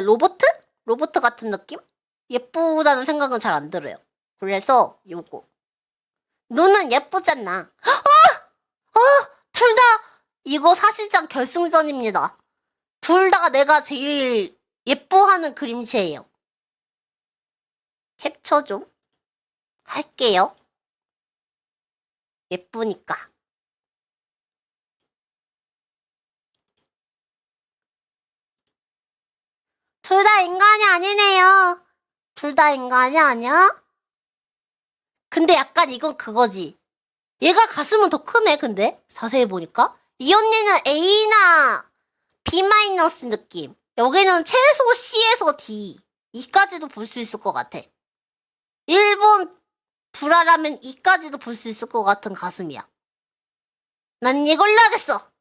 로보트? 로보트 같은 느낌? 예쁘다는 생각은 잘 안 들어요. 그래서 요거. 눈은 예쁘잖아. 어! 어! 둘 다! 이거 사실상 결승전입니다. 둘 다 내가 제일 예뻐하는 그림체예요. 캡처 좀 할게요. 예쁘니까. 둘 다 인간이 아니네요. 둘 다 인간이 아니야? 근데 약간 이건 그거지. 얘가 가슴은 더 크네, 근데? 자세히 보니까. 이 언니는 A나 B 마이너스 느낌. 여기는 최소 C에서 D. E까지도 볼 수 있을 것 같아. 일본 불화라면 E까지도 볼 수 있을 것 같은 가슴이야. 난 이걸로 하겠어.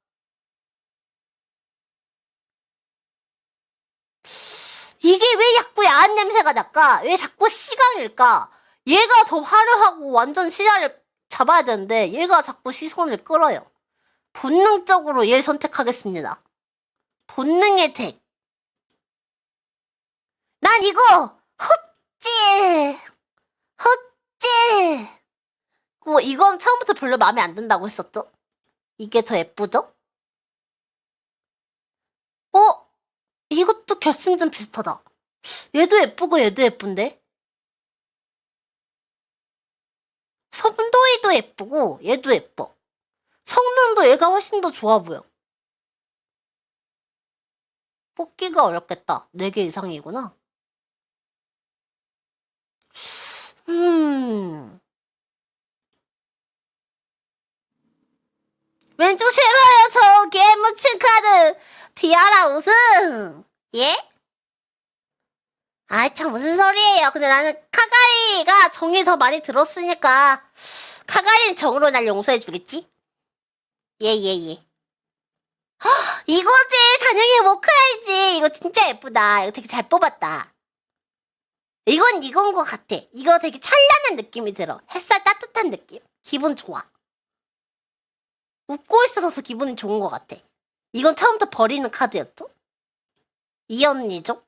이게 왜 자꾸 야한 냄새가 날까? 왜 자꾸 시강일까? 얘가 더 화려하고 완전 시야를 잡아야 되는데 얘가 자꾸 시선을 끌어요. 본능적으로 얘를 선택하겠습니다. 본능의 택. 난 이거 헛지 헛지 뭐 이건 처음부터 별로 마음에 안 든다고 했었죠? 이게 더 예쁘죠? 어? 이것도 결승전 비슷하다. 얘도 예쁘고 얘도 예쁜데? 선도이도 예쁘고 얘도 예뻐. 성능도 얘가 훨씬 더 좋아 보여. 뽑기가 어렵겠다. 4개 이상이구나. 음. 왼쪽 싫어요. 저 개무친 카드. 디아라 우승. 예? 아이 참 무슨 소리예요. 근데 나는 카가리가 정이 더 많이 들었으니까 카가리는 정으로 날 용서해 주겠지? 예 예예. 헉, 이거지 단영의 모크라이지. 이거 진짜 예쁘다. 이거 되게 잘 뽑았다. 이건 이건 것 같아. 이거 되게 찬란한 느낌이 들어. 햇살 따뜻한 느낌. 기분 좋아. 웃고 있어서 기분이 좋은 것 같아. 이건 처음부터 버리는 카드였죠? 이 언니죠?